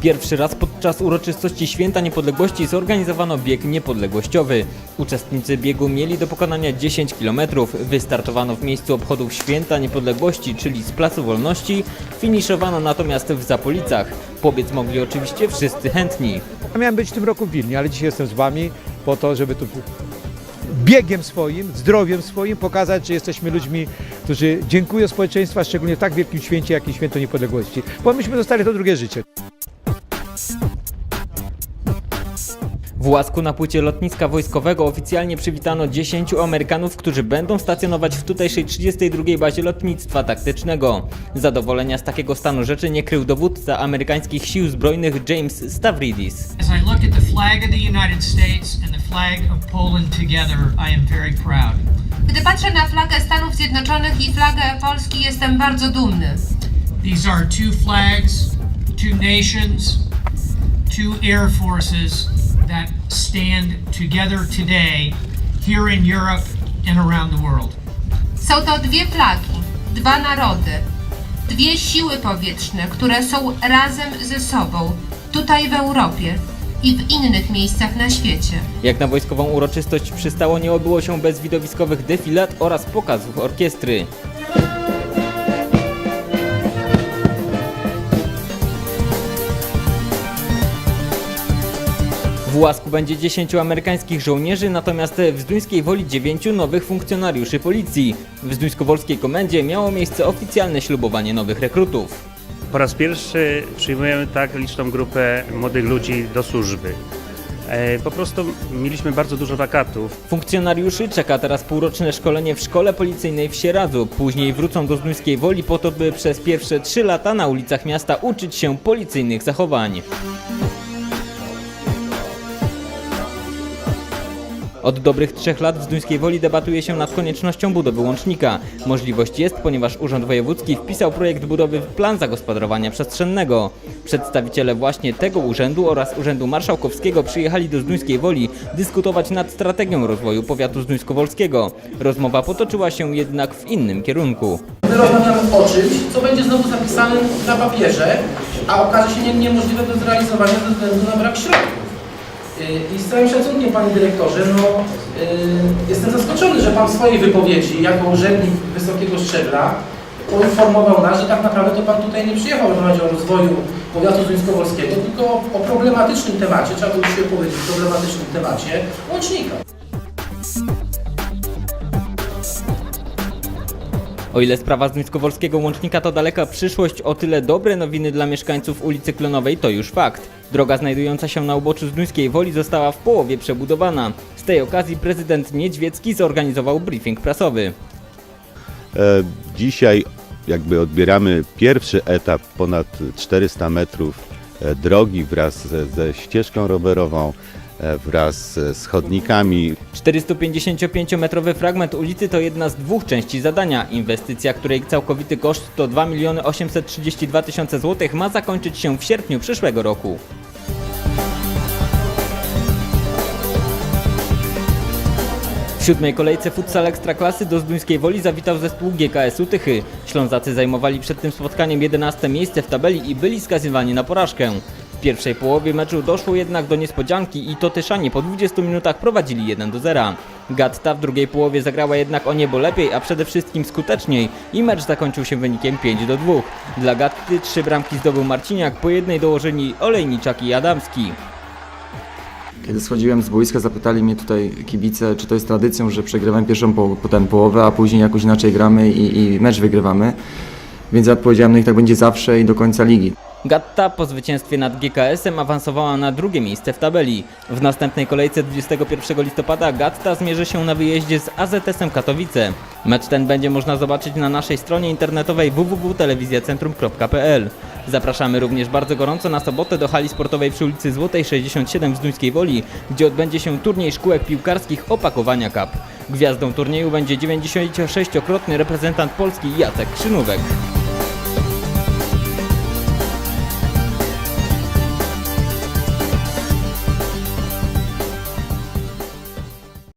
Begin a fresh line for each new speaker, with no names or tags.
Pierwszy raz podczas uroczystości Święta Niepodległości zorganizowano bieg niepodległościowy. Uczestnicy biegu mieli do pokonania 10 km. Wystartowano w miejscu obchodów Święta Niepodległości, czyli z Placu Wolności. Finiszowano natomiast w Zapolicach. Pobiec mogli oczywiście wszyscy chętni.
Miałem być w tym roku w Wilnie, ale dzisiaj jestem z Wami po to, żeby tu biegiem swoim, zdrowiem swoim pokazać, że jesteśmy ludźmi, którzy dziękują społeczeństwu, a szczególnie w tak wielkim święcie, jakim Święto Niepodległości. Bo myśmy dostali to drugie życie.
W Łasku na płycie lotniska wojskowego oficjalnie przywitano 10 Amerykanów, którzy będą stacjonować w tutejszej 32. bazie lotnictwa taktycznego. Zadowolenia z takiego stanu rzeczy nie krył dowódca amerykańskich sił zbrojnych James Stavridis.
Gdy patrzę na flagę Stanów Zjednoczonych i flagę Polski, jestem bardzo dumny.
These are two flags, two nations, two air forces that stand together today here in Europe and around the world.
Są to dwie flagi, dwa narody, dwie siły powietrzne, które są razem ze sobą, tutaj w Europie i w innych miejscach na świecie.
Jak na wojskową uroczystość przystało, nie obyło się bez widowiskowych defilat oraz pokazów orkiestry. W Łasku będzie 10 amerykańskich żołnierzy, natomiast w Zduńskiej Woli 9 nowych funkcjonariuszy policji. W Zduńskowolskiej Komendzie miało miejsce oficjalne ślubowanie nowych rekrutów.
Po raz pierwszy przyjmujemy tak liczną grupę młodych ludzi do służby. E, Po prostu mieliśmy bardzo dużo wakatów.
Funkcjonariuszy czeka teraz półroczne szkolenie w szkole policyjnej w Sieradzu. Później wrócą do Zduńskiej Woli po to, by przez pierwsze trzy lata na ulicach miasta uczyć się policyjnych zachowań. Od dobrych trzech lat w Zduńskiej Woli debatuje się nad koniecznością budowy łącznika. Możliwość jest, ponieważ Urząd Wojewódzki wpisał projekt budowy w plan zagospodarowania przestrzennego. Przedstawiciele właśnie tego urzędu oraz Urzędu Marszałkowskiego przyjechali do Zduńskiej Woli dyskutować nad strategią rozwoju powiatu zduńskowolskiego. Rozmowa potoczyła się jednak w innym kierunku.
My rozmawiamy o czymś, co będzie znowu zapisane na papierze, a okaże się nie, niemożliwe do zrealizowania ze względu na brak środków. I z całym szacunkiem, panie dyrektorze, no, yy, jestem zaskoczony, że pan w swojej wypowiedzi, jako urzędnik wysokiego szczebla, poinformował nas, że tak naprawdę to pan tutaj nie przyjechał rozmawiać o rozwoju powiatu zuńskowolskiego, tylko o problematycznym temacie, trzeba to dzisiaj powiedzieć, problematycznym temacie łącznika.
O ile sprawa Zduńskowolskiego łącznika to daleka przyszłość, o tyle dobre nowiny dla mieszkańców ulicy Klonowej to już fakt. Droga znajdująca się na uboczu Zduńskiej Woli została w połowie przebudowana. Z tej okazji prezydent Niedźwiecki zorganizował briefing prasowy.
E, Dzisiaj jakby odbieramy pierwszy etap ponad 400 metrów e, drogi wraz ze, ze ścieżką rowerową, wraz z chodnikami.
455-metrowy fragment ulicy to jedna z dwóch części zadania. Inwestycja, której całkowity koszt to 2 832 tysiące złotych ma zakończyć się w sierpniu przyszłego roku. W siódmej kolejce futsal Ekstraklasy do Zduńskiej Woli zawitał zespół GKS-u Tychy. Ślązacy zajmowali przed tym spotkaniem 11 miejsce w tabeli i byli skazywani na porażkę. W pierwszej połowie meczu doszło jednak do niespodzianki i to Tyszanie po 20 minutach prowadzili 1 do 0. Gatta w drugiej połowie zagrała jednak o niebo lepiej, a przede wszystkim skuteczniej i mecz zakończył się wynikiem 5 do 2. Dla Gatty trzy bramki zdobył Marciniak, po jednej dołożyli Olejniczak i Adamski.
Kiedy schodziłem z boiska, zapytali mnie tutaj kibice, czy to jest tradycją, że przegrywamy pierwszą po, potem połowę, a później jakoś inaczej gramy i, i mecz wygrywamy. Więc ja odpowiedziałem, no i tak będzie zawsze i do końca ligi.
Gatta po zwycięstwie nad GKS-em awansowała na drugie miejsce w tabeli. W następnej kolejce 21 listopada Gatta zmierzy się na wyjeździe z AZS-em Katowice. Mecz ten będzie można zobaczyć na naszej stronie internetowej www.telewizjacentrum.pl. Zapraszamy również bardzo gorąco na sobotę do hali sportowej przy ulicy Złotej 67 w Zduńskiej Woli, gdzie odbędzie się turniej szkółek piłkarskich Opakowania Cup. Gwiazdą turnieju będzie 96-krotny reprezentant Polski Jacek Krzynówek.